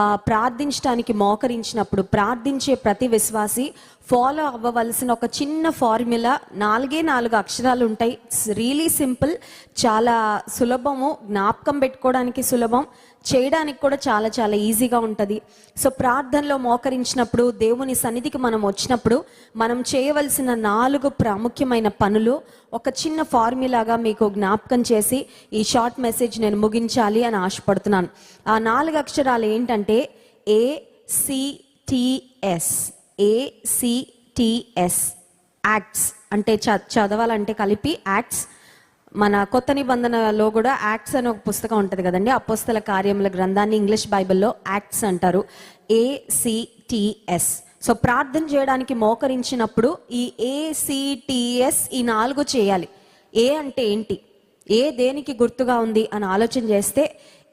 ప్రార్థించడానికి మోకరించినప్పుడు ప్రార్థించే ప్రతి విశ్వాసి ఫాలో అవ్వవలసిన ఒక చిన్న ఫార్ములా నాలుగే నాలుగు అక్షరాలు ఉంటాయి. రియలీ సింపుల్ చాలా సులభము. జ్ఞాపకం పెట్టుకోవడానికి సులభం. చేయడానికి కూడా చాలా చాలా ఈజీగా ఉంటుంది. సో ప్రార్థనలో మోకరించినప్పుడు దేవుని సన్నిధికి మనం వచ్చినప్పుడు మనం చేయవలసిన నాలుగు ప్రాముఖ్యమైన పనులు ఒక చిన్న ఫార్ములాగా మీకు జ్ఞాపకం చేసి ఈ షార్ట్ మెసేజ్ నేను ముగించాలి అని ఆశపడుతున్నాను. ఆ నాలుగు అక్షరాలు ఏంటంటే ఏసిటిఎస్ ఏసిటిఎస్ యాక్ట్స్. అంటే చ చదవాలంటే కలిపి యాక్ట్స్ మన కొత్త నిబంధనలో కూడా యాక్ట్స్ అనే ఒక పుస్తకం ఉంటుంది కదండి. అపోస్తల కార్యముల గ్రంథాన్ని ఇంగ్లీష్ బైబిల్లో యాక్ట్స్ అంటారు. ఏసిటిఎస్ సో ప్రార్థన చేయడానికి మోకరించినప్పుడు ఈ ఏసిటిఎస్ ఈ నాలుగు చేయాలి. ఏ అంటే ఏంటి? ఏ దేనికి గుర్తుగా ఉంది అని ఆలోచన చేస్తే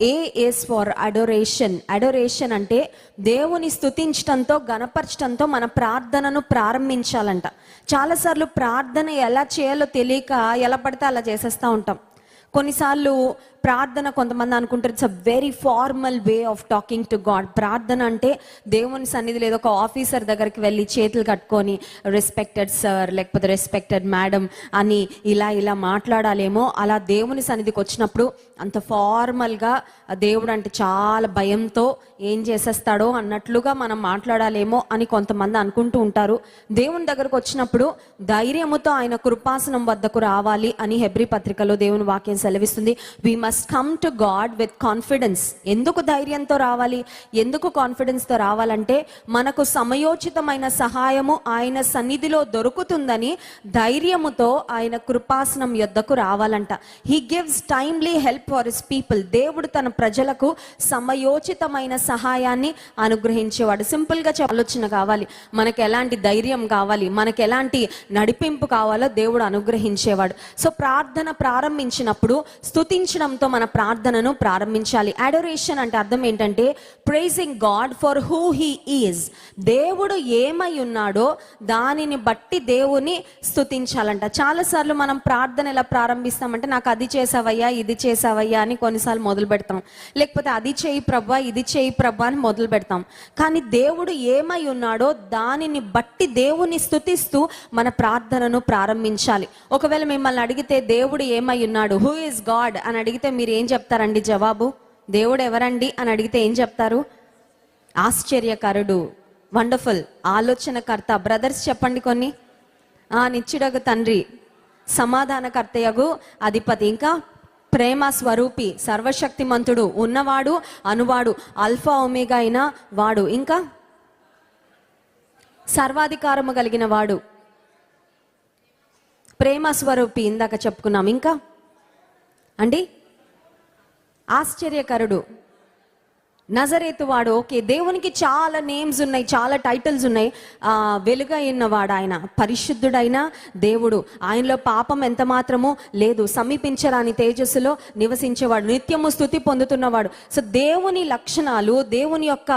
A is for adoration adoration అంటే దేవుని స్థుతించడంతో గనపరచడంతో మన ప్రార్థనను ప్రారంభించాలంట. చాలాసార్లు ప్రార్థన ఎలా చేయాలో తెలియక ఎలా పడితే అలా చేసేస్తూ ఉంటాం. కొన్నిసార్లు ప్రార్థన కొంతమంది అనుకుంటారు it's a very formal way of talking to God ప్రార్థన అంటే దేవుని సన్నిధి లేదా ఒక ఆఫీసర్ దగ్గరికి వెళ్ళి చేతులు కట్టుకొని రెస్పెక్టెడ్ సార్ లేకపోతే రెస్పెక్టెడ్ మేడం అని ఇలా ఇలా మాట్లాడాలేమో అలా దేవుని సన్నిధికి వచ్చినప్పుడు అంత ఫార్మల్గా దేవుడు అంటే చాలా భయంతో ఏం చేసేస్తాడో అన్నట్లుగా మనం మాట్లాడాలేమో అని కొంతమంది అనుకుంటూ ఉంటారు. దేవుని దగ్గరకు వచ్చినప్పుడు ధైర్యముతో ఆయన కృపాసనం వద్దకు రావాలి అని హెబ్రి పత్రికలో దేవుని వాక్యం సెలవిస్తుంది. We must come to God with confidence ఎందుకు ధైర్యంతో రావాలి? ఎందుకు కాన్ఫిడెన్స్తో రావాలంటే మనకు సమయోచితమైన సహాయము ఆయన సన్నిధిలో దొరుకుతుందని ధైర్యముతో ఆయన కృపాసనం యొద్దకు రావాలంట. He gives timely help for his people దేవుడు తన ప్రజలకు సమయోచితమైన సహాయాన్ని అనుగ్రహించేవాడు. సింపుల్గా ఆలోచన కావాలి. మనకు ఎలాంటి ధైర్యం కావాలి? మనకు ఎలాంటి నడిపింపు కావాలో దేవుడు అనుగ్రహించేవాడు. సో ప్రార్థన ప్రారంభించినప్పుడు స్తుతించడంతో మన ప్రార్థనను ప్రారంభించాలి. అడోరేషన్ అంటే అర్థం ఏంటంటే praising God for who he is దేవుడు ఏమై ఉన్నాడో దానిని బట్టి దేవుని స్థుతించాలంట చాలాసార్లు మనం ప్రార్థన ఎలా ప్రారంభిస్తామంటే నాకు అది చేసావయ్యా ఇది చేసావయ్యా అని కొన్నిసార్లు మొదలు పెడతాం. లేకపోతే అది చేయి ప్రభా ఇది చేయి ప్రభా అని మొదలు పెడతాం. కానీ దేవుడు ఏమై ఉన్నాడో దానిని బట్టి దేవుని స్థుతిస్తూ మన ప్రార్థనను ప్రారంభించాలి. ఒకవేళ మిమ్మల్ని అడిగితే దేవుడు ఏమై ఉన్నాడు? హూ ఇస్ గాడ్ అని అడిగితే మీరు ఏం చెప్తారండి? జవాబు దేవుడు ఎవరండి అని అడిగితే ఏం చెప్తారు? ఆశ్చర్యకరుడు వండర్ఫుల్ ఆలోచనకర్త బ్రదర్స్ చెప్పండి కొన్ని. ఆ నిచ్చుడగు తండ్రి సమాధానకర్తయగు అధిపతి ఇంకా ప్రేమ స్వరూపి సర్వశక్తిమంతుడు ఉన్నవాడు అనువాడు అల్ఫా ఒమేగా అయిన వాడు ఇంకా సర్వాధికారము కలిగిన వాడు. ప్రేమ స్వరూపి ఇందాక చెప్పుకున్నాం ఇంకా? అండి ఆశ్చర్యకరుడు. నజరేతు వాడు ఓకే దేవునికి చాలా నేమ్స్ ఉన్నాయి చాలా టైటిల్స్ ఉన్నాయి. వెలుగైనవాడు వెలుగైన వాడు ఆయన పరిశుద్ధుడైన దేవుడు. ఆయనలో పాపం ఎంత మాత్రమో లేదు. సమీపించరాని తేజస్సులో నివసించేవాడు నిత్యము స్థుతి పొందుతున్నవాడు. సో దేవుని లక్షణాలు దేవుని యొక్క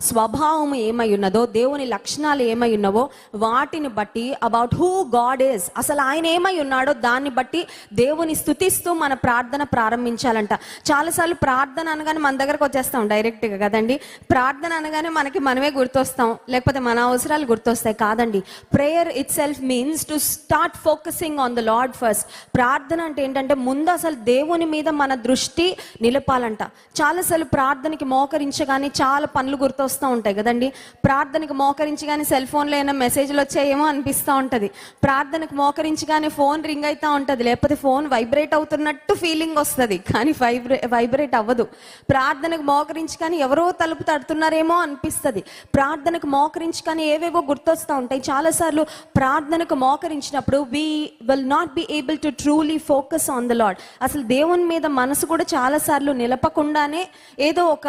స్వభావం ఏమై ఉన్నదో దేవుని లక్షణాలు ఏమై ఉన్నవో వాటిని బట్టి అబౌట్ హూ గాడ్ ఈస్ అసలు ఆయన ఏమై ఉన్నాడో దాన్ని బట్టి దేవుని స్థుతిస్తూ మన ప్రార్థన ప్రారంభించాలంట. చాలాసార్లు ప్రార్థన అనగానే మన దగ్గరకు వచ్చేస్తాం డైరెక్ట్గా కదండి? ప్రార్థన అనగానే మనకి మనమే గుర్తొస్తాం. లేకపోతే మన అవసరాలు గుర్తొస్తాయి కాదండి. Prayer itself means to start focusing on the lord first ప్రార్థన అంటే ఏంటంటే ముందు అసలు దేవుని మీద మన దృష్టి నిలపాలంట. చాలాసార్లు ప్రార్థనకి మోకరించగానే చాలా పనులు గుర్తొస్తూ ఉంటాయి కదండి. ప్రార్థనకి మోకరించగానే సెల్ ఫోన్లో ఏమైనా మెసేజ్లు వచ్చాయేమో అనిపిస్తూ ఉంటుంది. ప్రార్థనకు మోకరించగానే ఫోన్ రింగ్ అవుతూ ఉంటుంది. లేకపోతే ఫోన్ వైబ్రేట్ అవుతున్నట్టు ఫీలింగ్ వస్తుంది. కానీ వైబ్రే వైబ్రేట్ అవ్వదు. ప్రార్థనకు మోకరించి కానీ ఎవరో తలుపు తడుతున్నారేమో అనిపిస్తుంది. ప్రార్థనకు మోకరించి కానీ ఏవేవో గుర్తొస్తూ ఉంటాయి. చాలాసార్లు ప్రార్థనకు మోకరించినప్పుడు we will not be able to truly focus on the lord అసలు దేవుని మీద మనసు కూడా చాలాసార్లు నిలపకుండానే ఏదో ఒక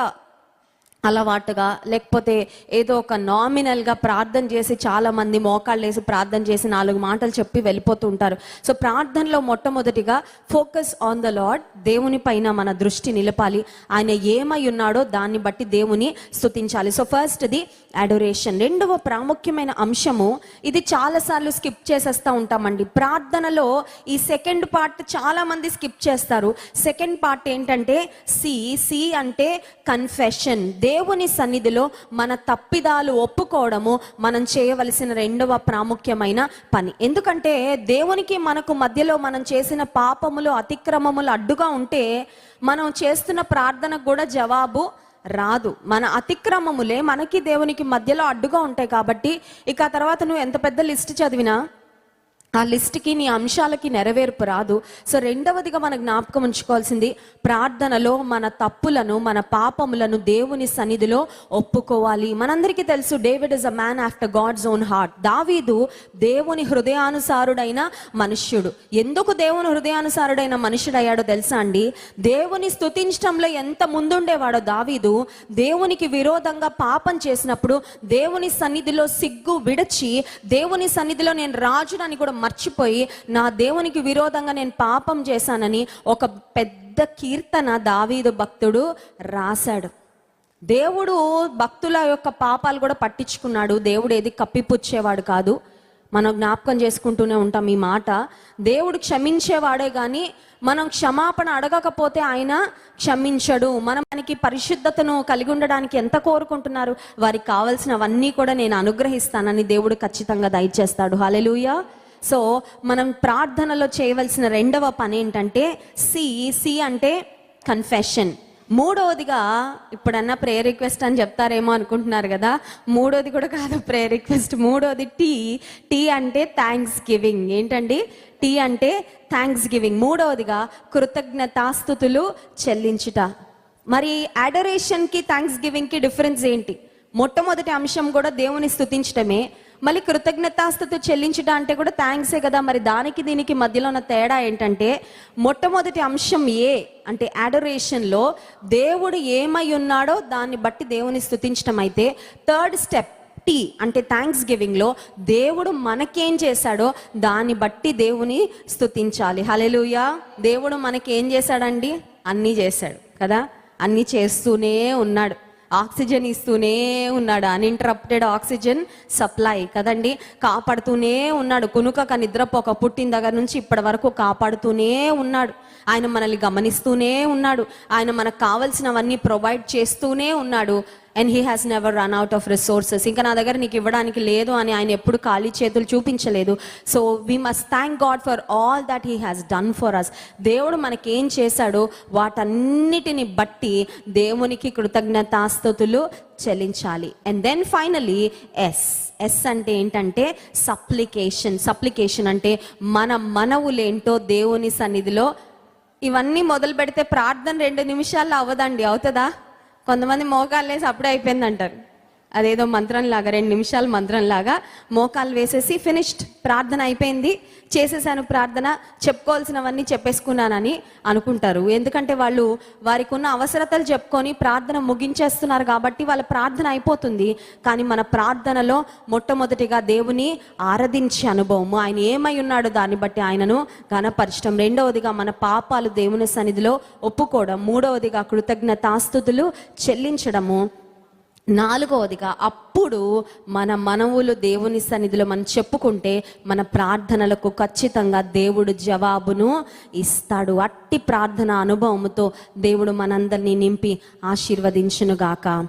అలవాటుగా లేకపోతే ఏదో ఒక నామినల్గా ప్రార్థన చేసి చాలామంది మోకాళ్ళు వేసి ప్రార్థన చేసి నాలుగు మాటలు చెప్పి వెళ్ళిపోతూ ఉంటారు సో ప్రార్థనలో మొట్టమొదటిగా ఫోకస్ ఆన్ ద లాడ్ దేవుని పైన మన దృష్టి నిలపాలి. ఆయన ఏమై ఉన్నాడో దాన్ని బట్టి దేవుని స్థుతించాలి సో ఫస్ట్ది అడోరేషన్ రెండవ ప్రాముఖ్యమైన అంశము ఇది చాలాసార్లు స్కిప్ చేసేస్తూ ఉంటామండి. ప్రార్థనలో ఈ సెకండ్ పార్ట్ చాలామంది స్కిప్ చేస్తారు. సెకండ్ పార్ట్ ఏంటంటే సి సి అంటే కన్ఫెషన్ దేవుని సన్నిధిలో మన తప్పిదాలు ఒప్పుకోవడము మనం చేయవలసిన రెండవ ప్రాముఖ్యమైన పని. ఎందుకంటే దేవునికి మనకు మధ్యలో మనం చేసిన పాపములు అతిక్రమములు అడ్డుగా ఉంటే మనం చేస్తున్న ప్రార్థనకు కూడా జవాబు రాదు. మన అతిక్రమములే మనకి దేవునికి మధ్యలో అడ్డుగా ఉంటాయి కాబట్టి ఇక ఆ తర్వాత నువ్వు ఎంత పెద్ద లిస్ట్ చదివినా ఆ లిస్ట్కి నీ అంశాలకి నెరవేర్పు రాదు. సో రెండవదిగా మన జ్ఞాపకం ఉంచుకోవాల్సింది ప్రార్థనలో మన తప్పులను మన పాపములను దేవుని సన్నిధిలో ఒప్పుకోవాలి. మనందరికీ తెలుసు David is a man after God's own heart Daveedu దేవుని హృదయానుసారుడైన మనుష్యుడు. ఎందుకు దేవుని హృదయానుసారుడైన మనుష్యుడయ్యాడో తెలుసా అండి? దేవుని స్థుతించడంలో ఎంత ముందుండేవాడో దావీదు దేవునికి విరోధంగా పాపం చేసినప్పుడు దేవుని సన్నిధిలో సిగ్గు విడచి దేవుని సన్నిధిలో నేను రాజునని కూడా మర్చిపోయి నా దేవునికి విరోధంగా నేను పాపం చేశానని ఒక పెద్ద కీర్తన దావీదు భక్తుడు రాశాడు. దేవుడు భక్తుల యొక్క పాపాలు కూడా పట్టించుకున్నాడు. దేవుడు ఏది కప్పిపుచ్చేవాడు కాదు. మనం జ్ఞాపకం చేసుకుంటూనే ఉంటాం ఈ మాట. దేవుడు క్షమించేవాడే కానీ మనం క్షమాపణ అడగకపోతే ఆయన క్షమించడు. మనం మనకి పరిశుద్ధతను కలిగి ఉండడానికి ఎంత కోరుకుంటున్నారు? వారికి కావలసినవన్నీ కూడా నేను అనుగ్రహిస్తానని దేవుడు ఖచ్చితంగా దయచేస్తాడు. హలెలుయా సో మనం ప్రార్థనలో చేయవలసిన రెండవ పని ఏంటంటే సి సి అంటే కన్ఫెషన్ మూడవదిగా ఇప్పుడన్నా ప్రేయర్ రిక్వెస్ట్ అని చెప్తారేమో అనుకుంటున్నారు కదా మూడోది కూడా కాదు ప్రేయర్ రిక్వెస్ట్ మూడోది టీ టీ అంటే థ్యాంక్స్ గివింగ్ ఏంటండి? టీ అంటే థ్యాంక్స్ గివింగ్ మూడవదిగా కృతజ్ఞతాస్థుతులు చెల్లించుట. మరి అడరేషన్కి థ్యాంక్స్ గివింగ్కి డిఫరెన్స్ ఏంటి? మొట్టమొదటి అంశం కూడా దేవుని స్తుతించడమే మళ్ళీ కృతజ్ఞతాస్థుతి చెల్లించడం అంటే కూడా థ్యాంక్సే కదా. మరి దానికి దీనికి మధ్యలో ఉన్న తేడా ఏంటంటే మొట్టమొదటి అంశం ఏ అంటే అడరేషన్లో దేవుడు ఏమై ఉన్నాడో దాన్ని బట్టి దేవుని స్థుతించడం అయితే థర్డ్ స్టెప్ టీ అంటే థ్యాంక్స్ గివింగ్లో దేవుడు మనకేం చేశాడో దాన్ని బట్టి దేవుని స్థుతించాలి. హలెలుయా దేవుడు మనకేం చేశాడండి? అన్నీ చేశాడు కదా. అన్నీ చేస్తూనే ఉన్నాడు. ఆక్సిజన్ ఇస్తూనే ఉన్నాడు అన్ఇంటరప్టెడ్ ఆక్సిజన్ సప్లై కదండి? కాపాడుతూనే ఉన్నాడు. కునుకక నిద్రపోక పుట్టిన దగ్గర నుంచి ఇప్పటి వరకు కాపాడుతూనే ఉన్నాడు. ఆయన మనల్ని గమనిస్తూనే ఉన్నాడు. ఆయన మనకు కావలసినవన్నీ ప్రొవైడ్ చేస్తూనే ఉన్నాడు. And he has never run out of resources ఇంకా నా దగ్గర నీకు ఇవ్వడానికి లేదు అని ఆయన ఎప్పుడు ఖాళీ చేతులు చూపించలేదు. So we must thank God for all that he has done for us దేవుడు మనకేం చేశాడో? వాటన్నిటిని బట్టి దేవునికి కృతజ్ఞతాస్థుతులు చెల్లించాలి. And then finally S S అంటే ఏంటంటే సప్లికేషన్ సప్లికేషన్ అంటే మన మనవులేంటో దేవుని సన్నిధిలో. ఇవన్నీ మొదలు పెడితే ప్రార్థన రెండు నిమిషాల్లో అవ్వదండి. అవుతుందా? కొంతమంది మోకాలు వేసి అప్పుడే అయిపోయింది అంటారు అదేదో మంత్రం లాగా రెండు నిమిషాలు మంత్రంలాగా మోకాలు వేసేసి ఫినిష్డ్ ప్రార్థన అయిపోయింది. చేసేసాను ప్రార్థన చెప్పుకోవాల్సినవన్నీ చెప్పేసుకున్నానని అనుకుంటారు. ఎందుకంటే వాళ్ళు వారికి ఉన్న అవసరతలు చెప్పుకొని ప్రార్థన ముగించేస్తున్నారు కాబట్టి వాళ్ళ ప్రార్థన అయిపోతుంది. కానీ మన ప్రార్థనలో మొట్టమొదటిగా దేవుని ఆరాధించే అనుభవము ఆయన ఏమై ఉన్నాడో దాన్ని బట్టి ఆయనను ఘనపరచడం రెండవదిగా మన పాపాలు దేవుని సన్నిధిలో ఒప్పుకోవడం. మూడవదిగా కృతజ్ఞతాస్థుతులు చెల్లించడము. నాలుగవదిగా అప్పుడు మన మనవులు దేవుని సన్నిధిలో మనం చెప్పుకుంటే మన ప్రార్థనలకు ఖచ్చితంగా దేవుడు జవాబును ఇస్తాడు. అట్టి ప్రార్థన అనుభవంతో దేవుడు మనందరినీ నింపి ఆశీర్వదించునుగాక.